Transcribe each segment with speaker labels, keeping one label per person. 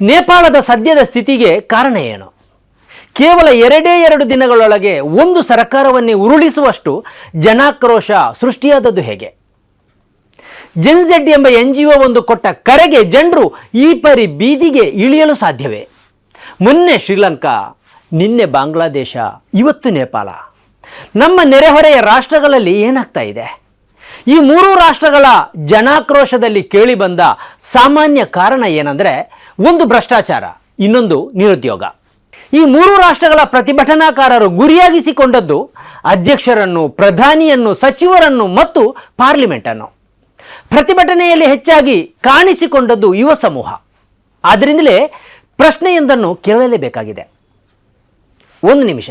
Speaker 1: ನೇಪಾಳದ ಸದ್ಯದ ಸ್ಥಿತಿಗೆ ಕಾರಣ ಏನು? ಕೇವಲ ಎರಡೇ ಎರಡು ದಿನಗಳೊಳಗೆ ಒಂದು ಸರ್ಕಾರವನ್ನೇ ಉರುಳಿಸುವಷ್ಟು ಜನಾಕ್ರೋಶ ಸೃಷ್ಟಿಯಾದದ್ದು ಹೇಗೆ? ಜೆನ್ಸೆಡ್ ಎಂಬ ಎನ್ ಜಿ ಒ ಒಂದು ಕೊಟ್ಟ ಕರೆಗೆ ಜನರು ಈ ಪರಿ ಬೀದಿಗೆ ಇಳಿಯಲು ಸಾಧ್ಯವೇ? ಮೊನ್ನೆ ಶ್ರೀಲಂಕಾ, ನಿನ್ನೆ ಬಾಂಗ್ಲಾದೇಶ, ಇವತ್ತು ನೇಪಾಳ. ನಮ್ಮ ನೆರೆಹೊರೆಯ ರಾಷ್ಟ್ರಗಳಲ್ಲಿ ಏನಾಗ್ತಾ ಇದೆ? ಈ ಮೂರು ರಾಷ್ಟ್ರಗಳ ಜನಾಕ್ರೋಶದಲ್ಲಿ ಕೇಳಿಬಂದ ಸಾಮಾನ್ಯ ಕಾರಣ ಏನಂದರೆ ಒಂದು ಭ್ರಷ್ಟಾಚಾರ, ಇನ್ನೊಂದು ನಿರುದ್ಯೋಗ. ಈ ಮೂರು ರಾಷ್ಟ್ರಗಳ ಪ್ರತಿಭಟನಾಕಾರರು ಗುರಿಯಾಗಿಸಿಕೊಂಡದ್ದು ಅಧ್ಯಕ್ಷರನ್ನು, ಪ್ರಧಾನಿಯನ್ನು, ಸಚಿವರನ್ನು ಮತ್ತು ಪಾರ್ಲಿಮೆಂಟನ್ನು. ಪ್ರತಿಭಟನೆಯಲ್ಲಿ ಹೆಚ್ಚಾಗಿ ಕಾಣಿಸಿಕೊಂಡದ್ದು ಯುವ ಸಮೂಹ. ಆದ್ದರಿಂದಲೇ ಪ್ರಶ್ನೆಯೊಂದನ್ನು ಕೇಳಲೇಬೇಕಾಗಿದೆ. ಒಂದು ನಿಮಿಷ.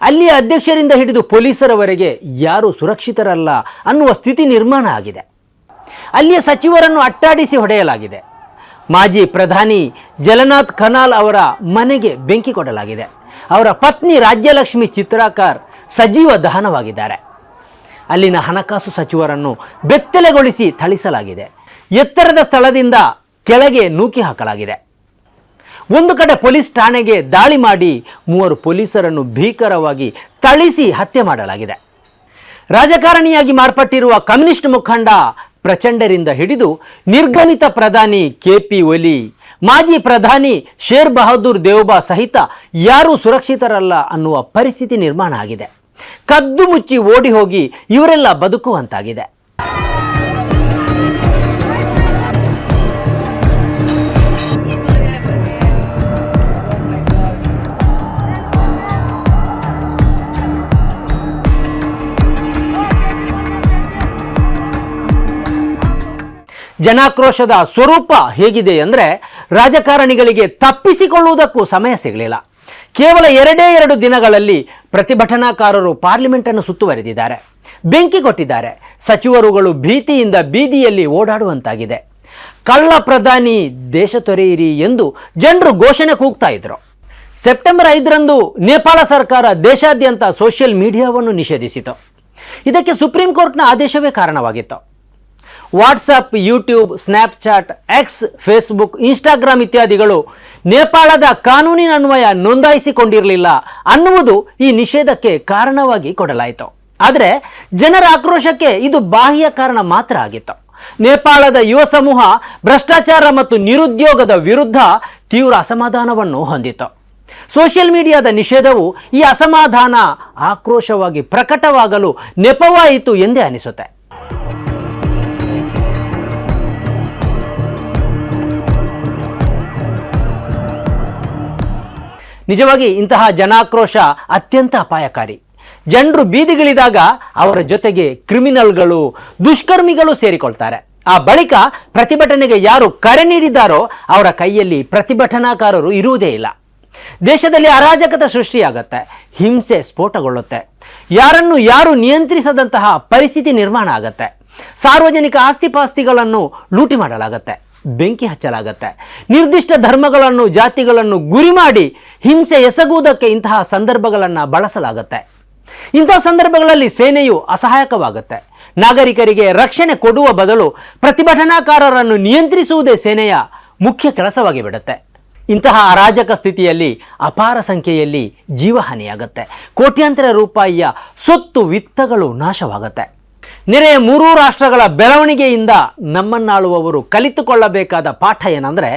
Speaker 1: ಅಲ್ಲಿಯ ಅಧ್ಯಕ್ಷರಿಂದ ಹಿಡಿದು ಪೊಲೀಸರವರೆಗೆ ಯಾರೂ ಸುರಕ್ಷಿತರಲ್ಲ ಅನ್ನುವ ಸ್ಥಿತಿ ನಿರ್ಮಾಣ ಆಗಿದೆ. ಅಲ್ಲಿಯ ಸಚಿವರನ್ನು ಅಟ್ಟಾಡಿಸಿ ಹೊಡೆಯಲಾಗಿದೆ. ಮಾಜಿ ಪ್ರಧಾನಿ ಜಲನಾಥ್ ಖನಾಲ್ ಅವರ ಮನೆಗೆ ಬೆಂಕಿ ಕೊಡಲಾಗಿದೆ. ಅವರ ಪತ್ನಿ ರಾಜ್ಯಲಕ್ಷ್ಮಿ ಚಿತ್ರಾಕಾರ್ ಸಜೀವ ದಹನವಾಗಿದ್ದಾರೆ. ಅಲ್ಲಿನ ಹಣಕಾಸು ಸಚಿವರನ್ನು ಬೆತ್ತಲೆಗೊಳಿಸಿ ಥಳಿಸಲಾಗಿದೆ. ಎತ್ತರದ ಸ್ಥಳದಿಂದ ಕೆಳಗೆ ನೂಕಿ ಹಾಕಲಾಗಿದೆ. ಒಂದು ಕಡೆ ಪೊಲೀಸ್ ಠಾಣೆಗೆ ದಾಳಿ ಮಾಡಿ ಮೂವರು ಪೊಲೀಸರನ್ನು ಭೀಕರವಾಗಿ ಥಳಿಸಿ ಹತ್ಯೆ ಮಾಡಲಾಗಿದೆ. ರಾಜಕಾರಣಿಯಾಗಿ ಮಾರ್ಪಟ್ಟಿರುವ ಕಮ್ಯುನಿಸ್ಟ್ ಮುಖಂಡ ಪ್ರಚಂಡರಿಂದ ಹಿಡಿದು ನಿರ್ಗಣಿತ ಪ್ರಧಾನಿ ಕೆ ಪಿ ಒಲಿ, ಮಾಜಿ ಪ್ರಧಾನಿ ಶೇರ್ ಬಹದ್ದೂರ್ ದೇವ್ಬಾ ಸಹಿತ ಯಾರೂ ಸುರಕ್ಷಿತರಲ್ಲ ಅನ್ನುವ ಪರಿಸ್ಥಿತಿ ನಿರ್ಮಾಣ ಆಗಿದೆ. ಕದ್ದು ಮುಚ್ಚಿ ಓಡಿ ಹೋಗಿ ಇವರೆಲ್ಲ ಬದುಕುವಂತಾಗಿದೆ. ಜನಾಕ್ರೋಶದ ಸ್ವರೂಪ ಹೇಗಿದೆ ಅಂದರೆ ರಾಜಕಾರಣಿಗಳಿಗೆ ತಪ್ಪಿಸಿಕೊಳ್ಳುವುದಕ್ಕೂ ಸಮಯ ಸಿಗಲಿಲ್ಲ. ಕೇವಲ ಎರಡೇ ಎರಡು ದಿನಗಳಲ್ಲಿ ಪ್ರತಿಭಟನಾಕಾರರು ಪಾರ್ಲಿಮೆಂಟನ್ನು ಸುತ್ತುವರೆದಿದ್ದಾರೆ. ಬೆಂಕಿ ಕೊಟ್ಟಿದ್ದಾರೆ. ಸಚಿವರುಗಳು ಭೀತಿಯಿಂದ ಬೀದಿಯಲ್ಲಿ ಓಡಾಡುವಂತಾಗಿದೆ. ಕಳ್ಳ ಪ್ರಧಾನಿ ದೇಶ ತೊರೆಯಿರಿ ಎಂದು ಜನರು ಘೋಷಣೆ ಕೂಗ್ತಾ ಇದ್ರು. ಸೆಪ್ಟೆಂಬರ್ ಐದರಂದು ನೇಪಾಳ ಸರ್ಕಾರ ದೇಶಾದ್ಯಂತ ಸೋಷಿಯಲ್ ಮೀಡಿಯಾವನ್ನು ನಿಷೇಧಿಸಿತು. ಇದಕ್ಕೆ ಸುಪ್ರೀಂ ಕೋರ್ಟ್ನ ಆದೇಶವೇ ಕಾರಣವಾಗಿತ್ತು. WhatsApp YouTube, Snapchat, X, Facebook, Instagram ಇತ್ಯಾದಿಗಳು ನೇಪಾಳದ ಕಾನೂನಿನನ್ವಯ ನೋಂದಾಯಿಸಿಕೊಂಡಿರಲಿಲ್ಲ ಅನ್ನುವುದು ಈ ನಿಷೇಧಕ್ಕೆ ಕಾರಣವಾಗಿ ಕೊಡಲಾಯಿತು. ಆದರೆ ಜನರ ಆಕ್ರೋಶಕ್ಕೆ ಇದು ಬಾಹ್ಯ ಕಾರಣ ಮಾತ್ರ ಆಗಿತ್ತು. ನೇಪಾಳದ ಯುವ ಸಮೂಹ ಭ್ರಷ್ಟಾಚಾರ ಮತ್ತು ನಿರುದ್ಯೋಗದ ವಿರುದ್ಧ ತೀವ್ರ ಅಸಮಾಧಾನವನ್ನು ಹೊಂದಿತ್ತು. ಸೋಷಿಯಲ್ ಮೀಡಿಯಾದ ನಿಷೇಧವು ಈ ಅಸಮಾಧಾನ ಆಕ್ರೋಶವಾಗಿ ಪ್ರಕಟವಾಗಲು ನೆಪವಾಯಿತು ಎಂದೇ ಅನಿಸುತ್ತೆ. ನಿಜವಾಗಿ ಇಂತಹ ಜನಾಕ್ರೋಶ ಅತ್ಯಂತ ಅಪಾಯಕಾರಿ. ಜನರು ಬೀದಿಗಿಳಿದಾಗ ಅವರ ಜೊತೆಗೆ ಕ್ರಿಮಿನಲ್ಗಳು, ದುಷ್ಕರ್ಮಿಗಳು ಸೇರಿಕೊಳ್ತಾರೆ. ಆ ಬಳಿಕ ಪ್ರತಿಭಟನೆಗೆ ಯಾರು ಕರೆ ನೀಡಿದ್ದಾರೋ ಅವರ ಕೈಯಲ್ಲಿ ಪ್ರತಿಭಟನಾಕಾರರು ಇರುವುದೇ ಇಲ್ಲ. ದೇಶದಲ್ಲಿ ಅರಾಜಕತೆ ಸೃಷ್ಟಿಯಾಗತ್ತೆ, ಹಿಂಸೆ ಸ್ಫೋಟಗೊಳ್ಳುತ್ತೆ. ಯಾರನ್ನು ಯಾರು ನಿಯಂತ್ರಿಸದಂತಹ ಪರಿಸ್ಥಿತಿ ನಿರ್ಮಾಣ ಆಗತ್ತೆ. ಸಾರ್ವಜನಿಕ ಆಸ್ತಿಪಾಸ್ತಿಗಳನ್ನು ಲೂಟಿ ಮಾಡಲಾಗತ್ತೆ. ಬೆಂಕಿ ಹಚ್ಚಲಾಗತ್ತೆ. ನಿರ್ದಿಷ್ಟ ಧರ್ಮಗಳನ್ನು, ಜಾತಿಗಳನ್ನು ಗುರಿ ಮಾಡಿ ಹಿಂಸೆ ಎಸಗುವುದಕ್ಕೆ ಇಂತಹ ಸಂದರ್ಭಗಳನ್ನು ಬಳಸಲಾಗತ್ತೆ. ಇಂತಹ ಸಂದರ್ಭಗಳಲ್ಲಿ ಸೇನೆಯು ಅಸಹಾಯಕವಾಗುತ್ತೆ. ನಾಗರಿಕರಿಗೆ ರಕ್ಷಣೆ ಕೊಡುವ ಬದಲು ಪ್ರತಿಭಟನಾಕಾರರನ್ನು ನಿಯಂತ್ರಿಸುವುದೇ ಸೇನೆಯ ಮುಖ್ಯ ಕೆಲಸವಾಗಿ ಬಿಡುತ್ತೆ. ಇಂತಹ ಅರಾಜಕ ಸ್ಥಿತಿಯಲ್ಲಿ ಅಪಾರ ಸಂಖ್ಯೆಯಲ್ಲಿ ಜೀವಹಾನಿಯಾಗತ್ತೆ. ಕೋಟ್ಯಾಂತರ ರೂಪಾಯಿಯ ಸೊತ್ತು ವಿತ್ತಗಳು ನಾಶವಾಗುತ್ತೆ. ನೆರೆಯ ಮೂರೂ ರಾಷ್ಟ್ರಗಳ ಬೆಳವಣಿಗೆಯಿಂದ ನಮ್ಮನ್ನಾಳುವವರು ಕಲಿತುಕೊಳ್ಳಬೇಕಾದ ಪಾಠ ಏನಂದರೆ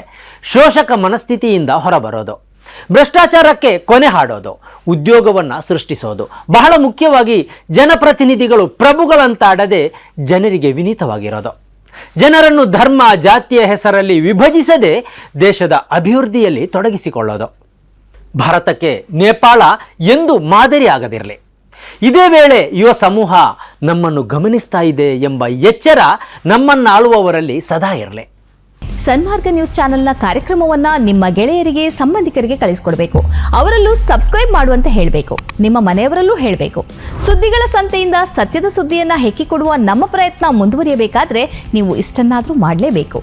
Speaker 1: ಶೋಷಕ ಮನಸ್ಥಿತಿಯಿಂದ ಹೊರಬರೋದು, ಭ್ರಷ್ಟಾಚಾರಕ್ಕೆ ಕೊನೆ ಹಾಡೋದು, ಉದ್ಯೋಗವನ್ನು ಸೃಷ್ಟಿಸೋದು. ಬಹಳ ಮುಖ್ಯವಾಗಿ ಜನಪ್ರತಿನಿಧಿಗಳು ಪ್ರಭುಗಳಂತಾಡದೆ ಜನರಿಗೆ ವಿನೀತವಾಗಿರೋದು. ಜನರನ್ನು ಧರ್ಮ, ಜಾತಿಯ ಹೆಸರಲ್ಲಿ ವಿಭಜಿಸದೆ ದೇಶದ ಅಭಿವೃದ್ಧಿಯಲ್ಲಿ ತೊಡಗಿಸಿಕೊಳ್ಳೋದು. ಭಾರತಕ್ಕೆ ನೇಪಾಳ ಎಂದು ಮಾದರಿ ಆಗದಿರಲಿ ಇದೇ ವೇಳೆ ಯುವ ಸಮೂಹ ನಮ್ಮನ್ನು ಗಮನಿಸ್ತಾ ಇದೆ ಎಂಬ ಎಚ್ಚರ ನಮ್ಮನ್ನಾಳುವವರಲ್ಲಿ ಸದಾ ಇರಲಿ.
Speaker 2: ಸನ್ಮಾರ್ಗ ನ್ಯೂಸ್ ಚಾನೆಲ್ನ ಕಾರ್ಯಕ್ರಮವನ್ನ ನಿಮ್ಮ ಗೆಳೆಯರಿಗೆ, ಸಂಬಂಧಿಕರಿಗೆ ಕಳಿಸ್ಕೊಡ್ಬೇಕು. ಅವರಲ್ಲೂ ಸಬ್ಸ್ಕ್ರೈಬ್ ಮಾಡುವಂತೆ ಹೇಳಬೇಕು. ನಿಮ್ಮ ಮನೆಯವರಲ್ಲೂ ಹೇಳಬೇಕು. ಸುದ್ದಿಗಳ ಸಂತೆಯಿಂದ ಸತ್ಯದ ಸುದ್ದಿಯನ್ನ ಹೆಕ್ಕಿಕೊಡುವ ನಮ್ಮ ಪ್ರಯತ್ನ ಮುಂದುವರಿಯಬೇಕಾದ್ರೆ ನೀವು ಇಷ್ಟನ್ನಾದರೂ ಮಾಡಲೇಬೇಕು.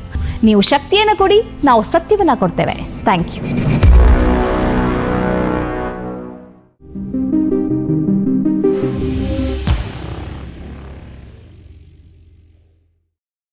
Speaker 2: ನೀವು ಶಕ್ತಿಯನ್ನು ಕೊಡಿ, ನಾವು ಸತ್ಯವನ್ನ ಕೊಡ್ತೇವೆ. Thank you